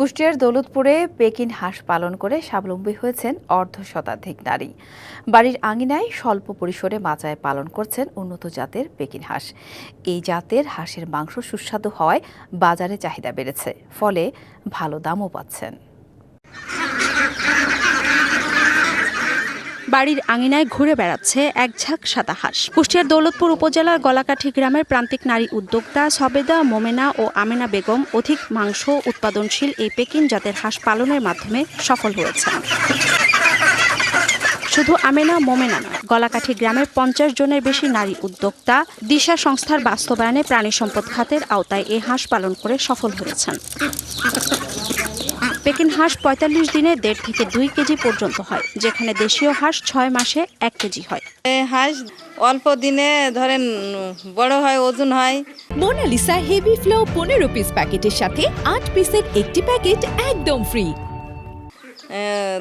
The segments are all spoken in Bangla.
কুষ্টিয়ার দৌলতপুরে পেকিন হাঁস পালন করে স্বাবলম্বী হয়েছেন অর্ধ শতাধিক নারী। বাড়ির আঙিনায় স্বল্প পরিসরে মাচায় পালন করছেন উন্নত জাতের পেকিন হাঁস। এই জাতের হাঁসের মাংস সুস্বাদু হওয়ায় বাজারে চাহিদা বেড়েছে, ফলে ভালো দামও পাচ্ছেন। বাড়ির আঙিনায় ঘুরে বেড়াচ্ছে এক ঝাঁক সাদা হাঁস। কুষ্টিয়ার দৌলতপুর উপজেলার গলাকাঠি গ্রামের প্রান্তিক নারী উদ্যোক্তা সবেদা, মোমেনা ও আমেনা বেগম অধিক মাংস উৎপাদনশীল এই পেকিন জাতের হাঁস পালনের মাধ্যমে সফল হয়েছে শুধু আমেনা, মোমেনা নয়, গলাকাঠি গ্রামের পঞ্চাশ জনের বেশি নারী উদ্যোক্তা দিশা সংস্থার বাস্তবায়নে প্রাণী সম্পদ খাতের আওতায় এই হাঁস পালন করে সফল হয়েছেন। পেকিন হাঁস পঁয়তাল্লিশ দিনে দেড় থেকে দুই কেজি পর্যন্ত হয় যেখানে দেশীয় হাঁস ছয় মাসে এক কেজি হয়। এ হাঁস অল্প দিনে ধরেন বড় হয় ওজন হয়। মোনালিসা হেভি ফ্লো পনেরো পিস প্যাকেটের সাথে আট পিসের একটি প্যাকেট একদম ফ্রি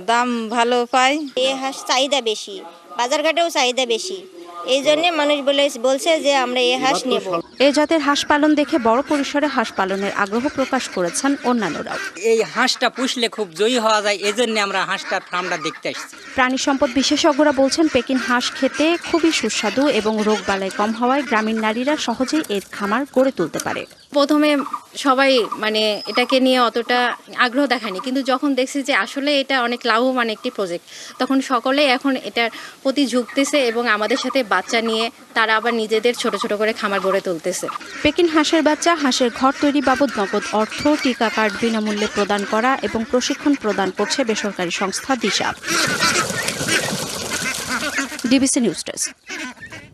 দাম ভালো পাই। এ হাঁস চাহিদা বেশি বাজারঘাটেও চাহিদা বেশি। এই জন্য মানুষ বলে বলছে যে আমরা এই হাঁস নেব। এই জাতের হাঁস পালন দেখে বড় পরিসরে হাঁস পালনের আগ্রহ প্রকাশ করেছেন অন্যান্যরাও। এই হাঁসটা পুষলে খুব জয়ী হওয়া যায় এই এজন্য আমরা হাঁসটার ফার্মটা দেখতে আসছি। প্রাণী সম্পদ বিশেষজ্ঞরা বলছেন পেকিন হাঁস খেতে খুবই সুস্বাদু এবং রোগবালাই কম হওয়ায় গ্রামীণ নারীরা সহজেই এর খামার গড়ে তুলতে পারে। প্রথমে সবাই মানে এটাকে নিয়ে অতটা আগ্রহ দেখায়নি। কিন্তু যখন দেখছি যে আসলে এটা অনেক লাভবান একটি প্রজেক্ট তখন সকলে এখন এটার প্রতি ঝুঁকতেছে এবং আমাদের সাথে বাচ্চা নিয়ে তারা আবার নিজেদের ছোট ছোট করে খামার গড়ে তুলতেছে। পেকিন হাঁসের বাচ্চা, হাঁসের ঘর তৈরি বাবদ নগদ অর্থ, টিকা কার্ড বিনামূল্যে প্রদান করা এবং প্রশিক্ষণ প্রদান করছে বেসরকারি সংস্থা দিশা। DBC news desk.